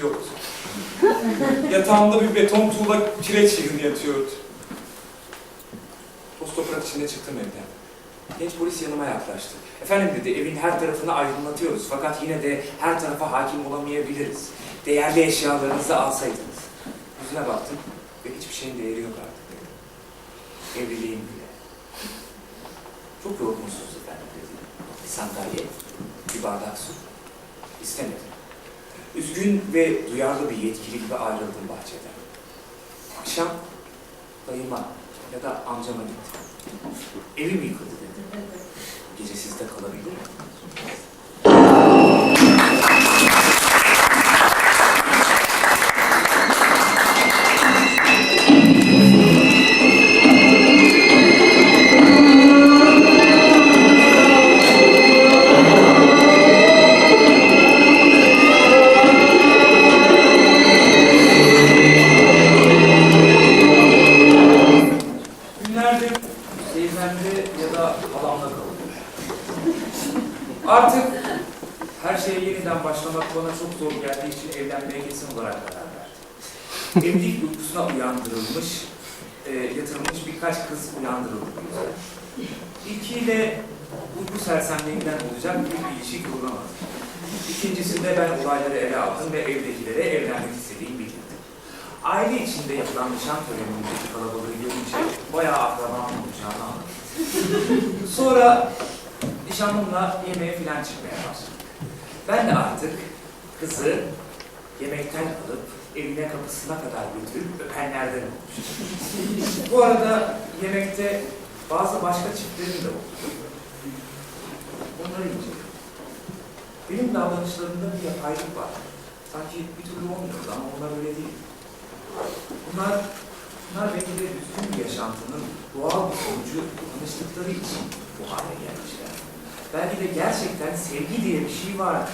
yoktu. Yatağımda bir beton tuğla kireç yığını yatıyordu. Toz toprak içinde çıktım evden. Genç polis yanıma yaklaştı. Efendim dedi, evin her tarafını aydınlatıyoruz fakat yine de her tarafa hakim olamayabiliriz. Değerli eşyalarınızı alsaydınız. Yüzüne baktım ve hiçbir şeyin değeri yok artık dedi. Evliliğim bile. Çok yorgunsunuz efendim dedi. Bir sandalye, bir bardak su. İstemedim. Üzgün ve duyarlı bir yetkili gibi ayrıldım bahçeden. Akşam dayıma ya da amcama gittim. Evim yıkıldı dedi. Gece sizde kalabilir mi? İçin evlenmeye kesin olarak karar verdim. Evlilik uykusuna uyandırılmış, e, yatırılmış birkaç kız uyandırıldı yüzden. İlkiyle uyku sersemliğinden olacak bir ilişki kurulamadı. İkincisinde ben olayları ele aldım ve evdekilere evlenmek istediğimi bildirdim. Aile içinde yapılan nişan törenindeki kalabalığı görünce bayağı akrabam olacağını anladım. Sonra nişanlımla yemeğe filan çıkmaya başladık. Ben de artık kızı yemekten alıp evine kapısına kadar götürüp öpenlerden olmuştum. Bu arada yemekte bazı başka çiftlerin de oldu. Onları inceledim. Benim davranışlarımda bir yapaylık var. Sanki bir türlü olmuyordu ama onlar öyle değil. Bunlar, bunlar belki de düzgün yaşantının doğal bir sonucu tanıştıkları için bu hale gelmişler. Belki de gerçekten sevgi diye bir şey var.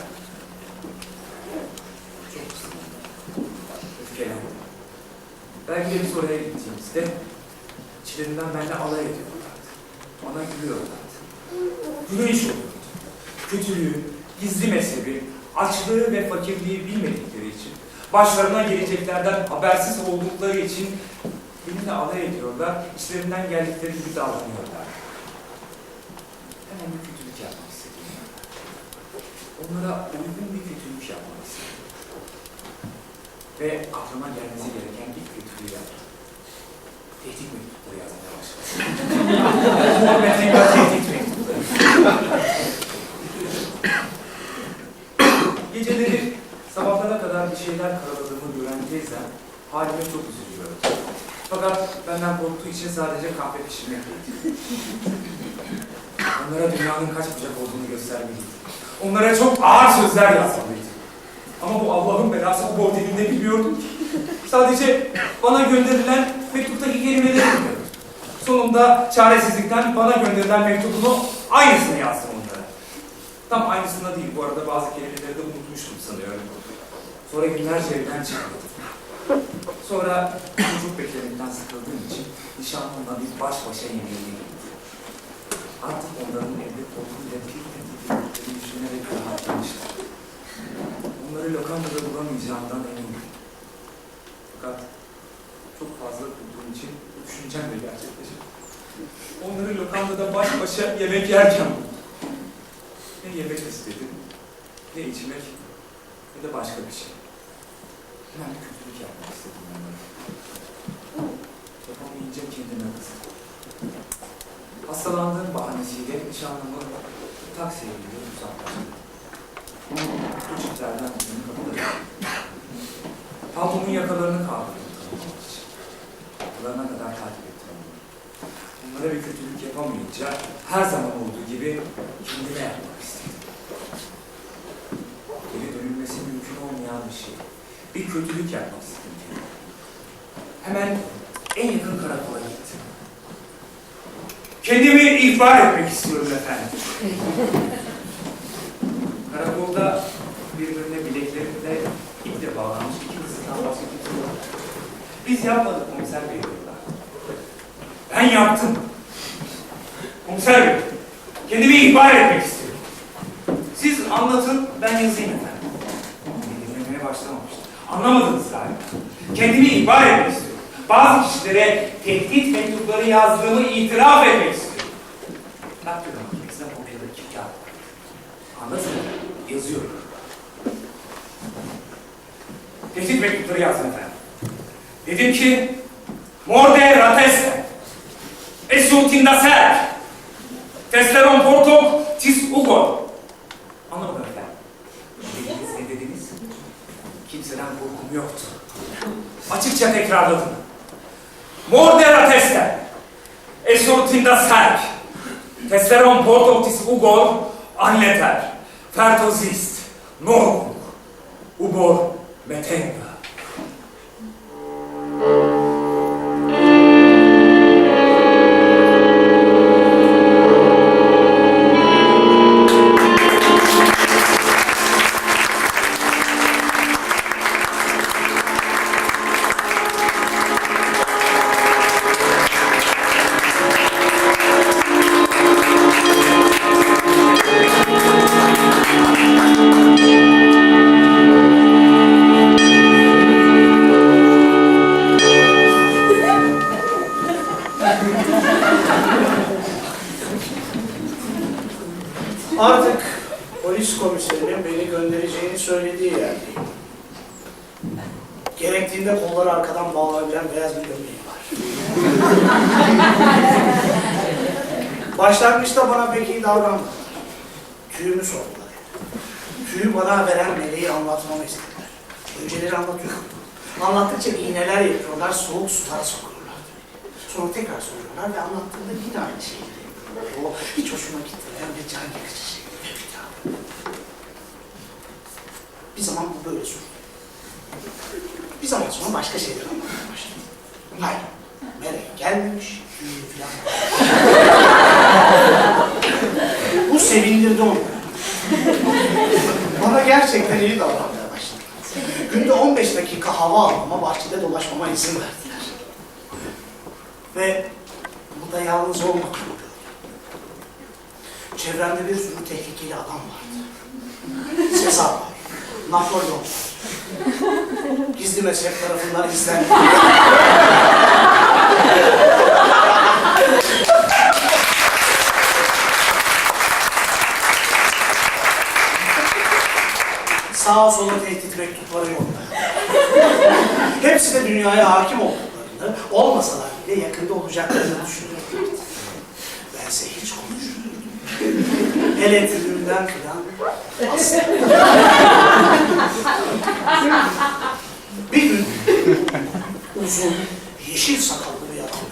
Belki de biz oraya gittiğimizde içlerinden benimle alay ediyorlardı. Bana gülüyorlardı. Güneş oluyordu. Kötülüğü, gizli mezhebi, açlığı ve fakirliği bilmedikleri için başlarına geleceklerden habersiz oldukları için benimle alay ediyorlar, içlerinden geldikleri gibi davranıyorlar. Hemen bir kötülük yapmak istedim. Onlara uygun bir kötülük yapmak. Ve aklıma gelmesi gereken ilk kötülüğü yaptım. Tehdit mektupları yazmaya başladım. Muhammed'in tehdit mektupları. Geceleri sabahlara kadar bir şeyler karaladığımı gören teyzem halime çok üzülüyordu. Fakat benden korktuğu için sadece kahve pişirmekteydi. Onlara dünyanın kaç bucak olduğunu göstermeliydi. Onlara çok ağır sözler yazmalıydı. Ama bu Allah'ın belası bu dilinde bilmiyordum. Sadece bana gönderilen mektuptaki kelimeleri biliyordum. Sonunda çaresizlikten bana gönderilen mektubunu aynısını yazdım onlara. Tam aynısında değil bu arada bazı kelimeleri de unutmuştum sanıyorum. Sonra günlerce evden çıkmadım. Sonra çocuk beklemekten sıkıldığım için nişanlımla bir baş başa gittim. Artık onların evde korkuyla bir de düşünerek rahatlamıştım. Onları lokantada bulamayacağımdan eminim. Fakat çok fazla kurduğum için düşüncem de gerçekleşti. Onları lokantada baş başa yemek yerken. Ne yemek istedim, ne içmek, ne de başka bir şey. Hemen bir kötülük yapmak istedim onlara. Yapamayınca kendime kızdım. Hastalandığım bahanesiyle nişanlımı taksiye binip uzaklaştım. Bu çiftlerden birinin kapıları. Paltomun yakalarını kaldırdım. Kapılarına kadar takip ettim. Onlara bir kötülük yapamayınca her zaman olduğu gibi kendime yapmak istedim. Geri dönülmesi mümkün olmayan bir şey. Bir kötülük yapmak istedim kendime. Hemen en yakın karakola gittim. Kendimi ihbar etmek istiyorum efendim. Karakolda birbirine bileklerinde iple bağlanmış iki kızından başka kimse. Biz yapmadık komiser bey diyorlar. Ben yaptım. Komiser bey, kendimi ihbar etmek istiyorum. Siz anlatın, ben yazayım efendim. Beni dinlemeye başlamamıştı. Anlamadınız galiba. Kendimi ihbar etmek istiyorum. Bazı kişilere tehdit mektupları yazdığımı itiraf etmek istiyorum. Daktilo makinesinden kopyaladığı iki kağıt var. Anladın mı? Yazıyor. Tehdit mektupları yazdım efendim. Dedim ki, Morde rateste, esutinda ser, testeron portok tis ugo. Anlamadım efendim. Dediniz ne dediniz? Kimseden korkum yoktu. Açıkça tekrarladım. Morde rateste, esutinda ser, testeron portok tis ugo anleter, Tartus ist, Ubor, Metenga. Başlangıçta bana pek iyi davranmadılar. Tüyümü sordular. Tüyü bana veren meleği anlatmamı istediler. Önceleri anlatıyorum. Anlattıkça iğneler yapıyorlar, soğuk sulara sokuyorlar. Sonra tekrar soruyorlar ve anlattığımda yine aynı şeyi yapıyorlar. O hiç hoşuma gitmeyen ve can yakıcı şey. Bir daha. Bir zaman bu böyle sürdü. Bir zaman sonra başka şeyler anlatmaya başladı. Hayır, melek gelmemiş, gerçekten iyi davranmaya başladı. Günde 15 dakika hava almama, bahçede dolaşmama izin verdiler. Ve burada yalnız olmak. Çevremde bir sürü tehlikeli adam vardı. Sezar var, Napolyon. Gizli mezhep tarafından izlendi. Sağa sola tehdit mektupları yollayan. Hepsi de dünyaya hakim olduklarını, olmasalar bile yakında olacaklarını düşünüyorlardı. Bense hiç konuşmuyordum. Hele tribünden filan. Bir gün uzun, yeşil sakallı bir adam.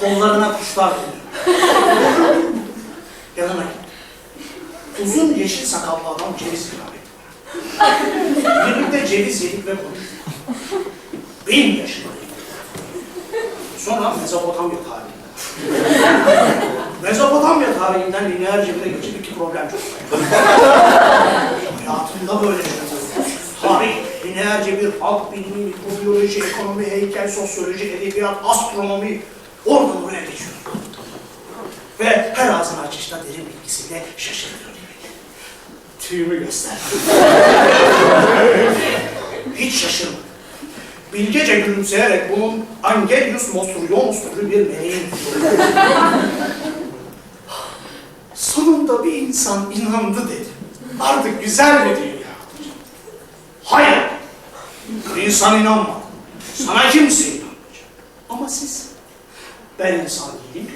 Kollarına kuşlar konuyor. Uzun yeşil sakallı adam ceviz ikram etti. Birlikte ceviz yedik ve konuştuk. Bin yaşındayım. Sonra Mezopotamya tarihinden. Mezopotamya tarihinden lineer cebire geçip iki problem çözmeye. Hayatımda böyle şey olmamış. Tarih, lineer cebir, halk bilimi, mikrobiyoloji, ekonomi, heykel, sosyoloji, edebiyat, astronomi oradan oraya geçiyor. Ve her ağzını açışta derin bilgisiyle şaşırtıyor beni. Tüyümü göster. Hiç şaşırmadım. Bilgece gülümseyerek bunun Angelius Mostruyonus türü bir meleğin Sonunda bir insan inandı dedi. Artık güzel bir dünya olacak. Hayır. Bu insan inanmadı. Sana kimse inanmayacak. Ama siz, ben insan değilim.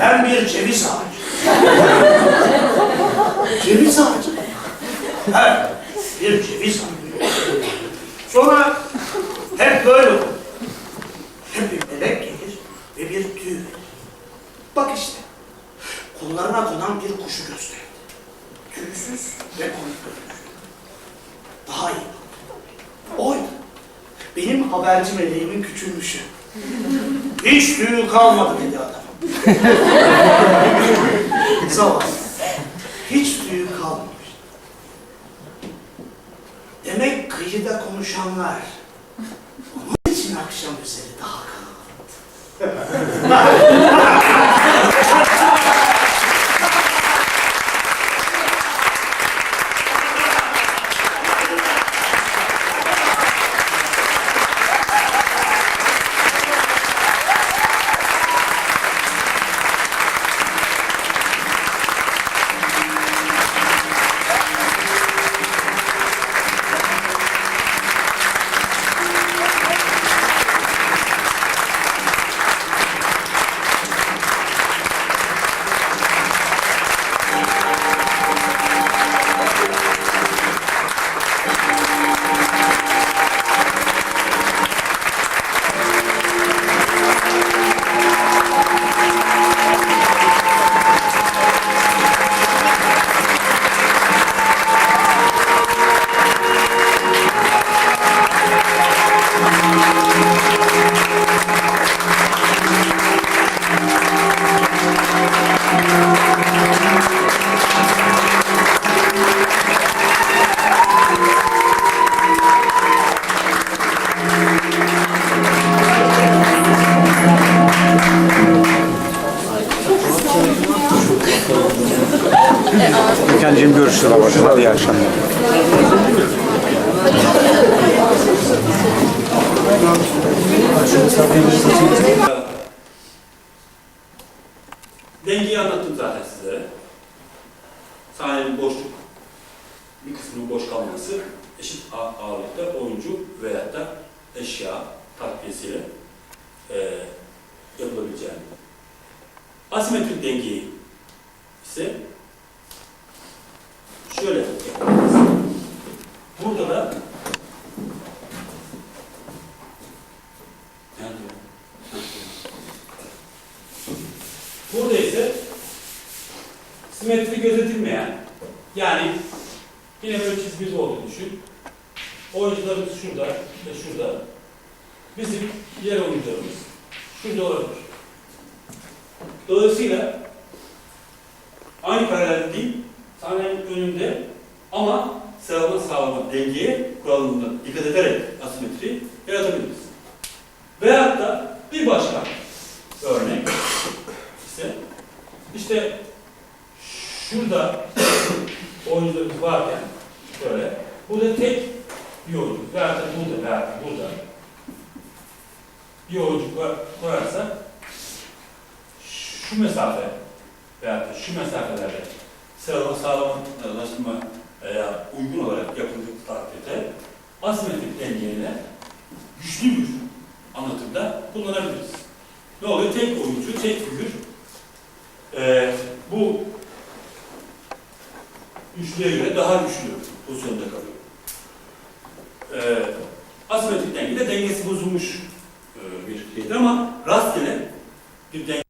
Ben bir ceviz ağacı. ceviz ağacı. Evet, bir ceviz ağacı. Sonra hep böyle olur. Hep bir melek gelir ve bir tüy verir. Bak işte, kollarına konan bir kuşu gösterdi. Tüysüz ve görünüyor. Daha iyi. Oydu. Benim haberci meleğimin küçülmüşü. Hiç tüyü kalmadı dedi adam. Zavallı. Hiç tüyü kalmamış. Demek kıyıda konuşanlar onun için akşam üzeri daha kalabalık. Başına başına iyi akşamlar. Dengeyi anlattım zaten size. Sahnenin boşluk, bir kısmının boş kalması, eşit ağ- ağırlıkta oyuncu veyahut da eşya takviyesiyle eee yapılabileceğini. Asimetrik dengeyi ise şöyle yapabiliriz. Burada da? Burada ise simetri gözetilmeyen, yani yine böyle çizgili olduğunu düşün. Oyuncularımız şurada ve şurada. Bizim diğer oyuncularımız şurada olabilir. Dolayısıyla aynı paralel değil, sahnenin önünde ama sıralama sağlama dengeye kuralına dikkat ederek asimetri yaratabiliriz. Veyahut da bir başka örnek ise işte şurada oyuncularımız varken şöyle burada tek bir oyuncu veyahut da burada veyahut da burada bir oyuncu koy- koyarsak şu mesafe veyahut da şu mesafelerde sıralama sağlamlaştırma veya uygun olarak yapıldığı takdirde asimetrik dengeyle güçlü bir anlatımda kullanabiliriz. Ne oluyor? Tek oyuncu, tek figür ee, bu üçlüye göre daha güçlü pozisyonda kalıyor. Ee, asimetrik dengede dengesi bozulmuş e, bir şeydir ama rastgele bir denge